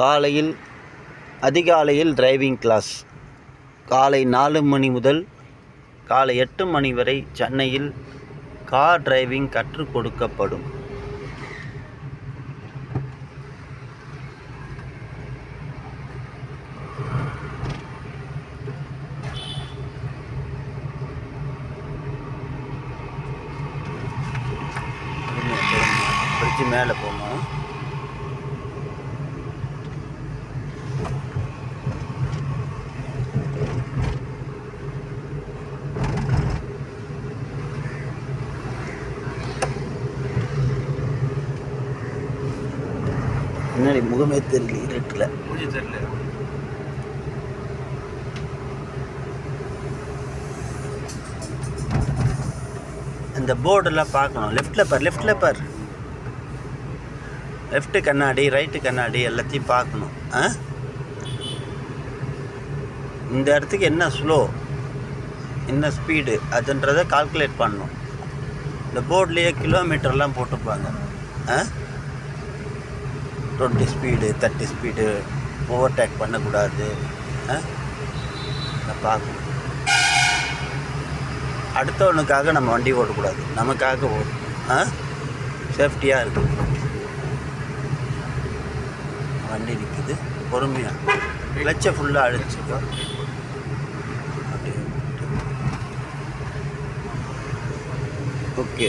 காலையில் அதிகாலையில் driving class காலை நாலு மணி முதல் காலை எட்டு மணி வரை சென்னையில் கார் டிரைவிங் கற்றுக் கொடுக்கப்படும். மேலே போகணும். முன்னாடி முகமே தெரியல இருட்டில். தெரியல. இந்த போர்டெல்லாம் பார்க்கணும். லெஃப்ட்டில் பார் லெஃப்ட்டில் பார். லெஃப்ட்டு கண்ணாடி ரைட்டு கண்ணாடி எல்லாத்தையும் பார்க்கணும். ஆ? இந்த இடத்துக்கு என்ன ஸ்லோ என்ன ஸ்பீடு அதுன்றதை கால்குலேட் பண்ணணும். இந்த போர்ட்லேயே கிலோமீட்டர்லாம் போட்டிருப்பாங்க ஆ? Twenty speed thirty speed overtake பண்ணக்கூடாது. ஆ? பார்க்கணும். அடுத்தவனுக்காக நம்ம வண்டி ஓட்டக்கூடாது நமக்காக ஓடும் ஆ? சேஃப்டியாக இருக்கு. வண்டி நிற்குது பொறுமையாக கிளச்சை ஃபுல்லாக அழிச்சுக்கோ ஓகே